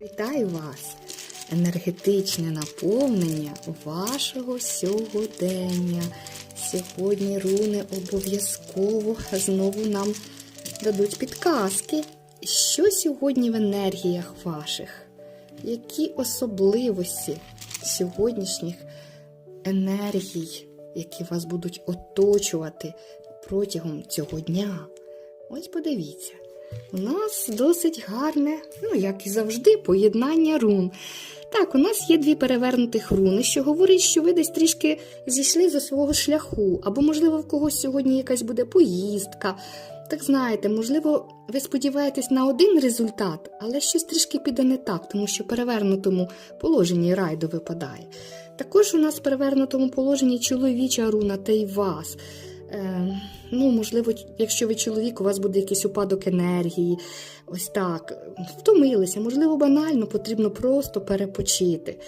Вітаю вас! Енергетичне наповнення вашого сьогодення. Сьогодні руни обов'язково знову нам дадуть підказки. Що сьогодні в енергіях ваших? Які особливості сьогоднішніх енергій, які вас будуть оточувати протягом цього дня? Ось подивіться. У нас досить гарне, ну як і завжди, поєднання рун. Так, у нас є дві перевернутих руни, що говорить, що ви десь трішки зійшли зі свого шляху, або, можливо, в когось сьогодні якась буде поїздка. Так знаєте, можливо, ви сподіваєтесь на один результат, але щось трішки піде не так, тому що перевернутому положенні райду випадає. Також у нас в перевернутому положенні чоловіча руна та й вас. Е, ну, можливо, якщо ви чоловік, у вас буде якийсь упадок енергії, ось так. Втомилися, можливо, банально потрібно просто перепочити.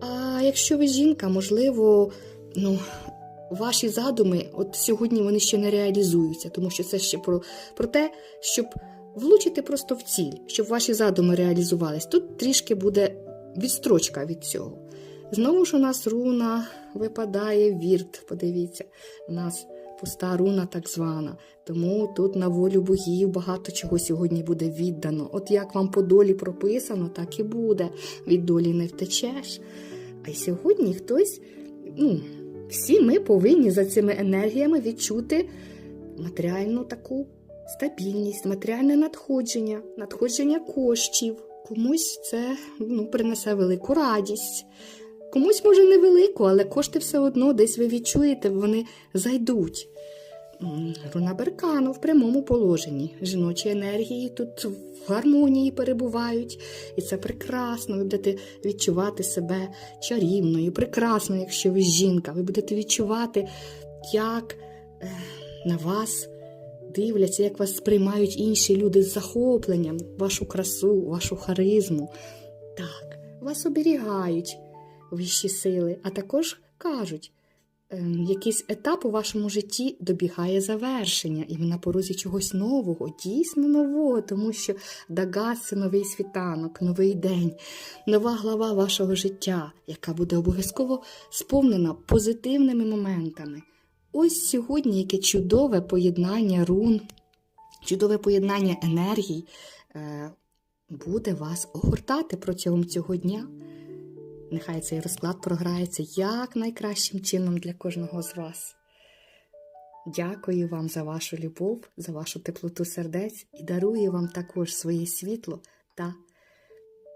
А якщо ви жінка, можливо, ну, ваші задуми, от сьогодні вони ще не реалізуються, тому що це ще про, про те, щоб влучити просто в ціль, щоб ваші задуми реалізувались. Тут трішки буде відстрочка від цього. Знову ж у нас руна випадає вірт. Подивіться, у нас пуста руна так звана. Тому тут на волю богів багато чого сьогодні буде віддано. От як вам по долі прописано, так і буде. Від долі не втечеш. А й сьогодні хтось, ну, всі ми повинні за цими енергіями відчути матеріальну таку стабільність, матеріальне надходження, надходження коштів. Комусь це ну, принесе велику радість. Комусь може невелику, але кошти все одно десь ви відчуєте, вони зайдуть. Руна Беркану в прямому положенні. Жіночі енергії тут в гармонії перебувають, і це прекрасно. Ви будете відчувати себе чарівною, прекрасно, якщо ви жінка. Ви будете відчувати, як е, на вас дивляться, як вас сприймають інші люди з захопленням, вашу красу, вашу харизму. Так, вас оберігають вищі сили, а також кажуть, ем, якийсь етап у вашому житті добігає завершення, і ви на порозі чогось нового, дійсно нового, тому що Дагас це новий світанок, новий день, нова глава вашого життя, яка буде обов'язково сповнена позитивними моментами. Ось сьогодні яке чудове поєднання рун, чудове поєднання енергій е, буде вас огортати протягом цього дня. Нехай цей розклад програється як найкращим чином для кожного з вас. Дякую вам за вашу любов, за вашу теплоту сердець і дарую вам також своє світло та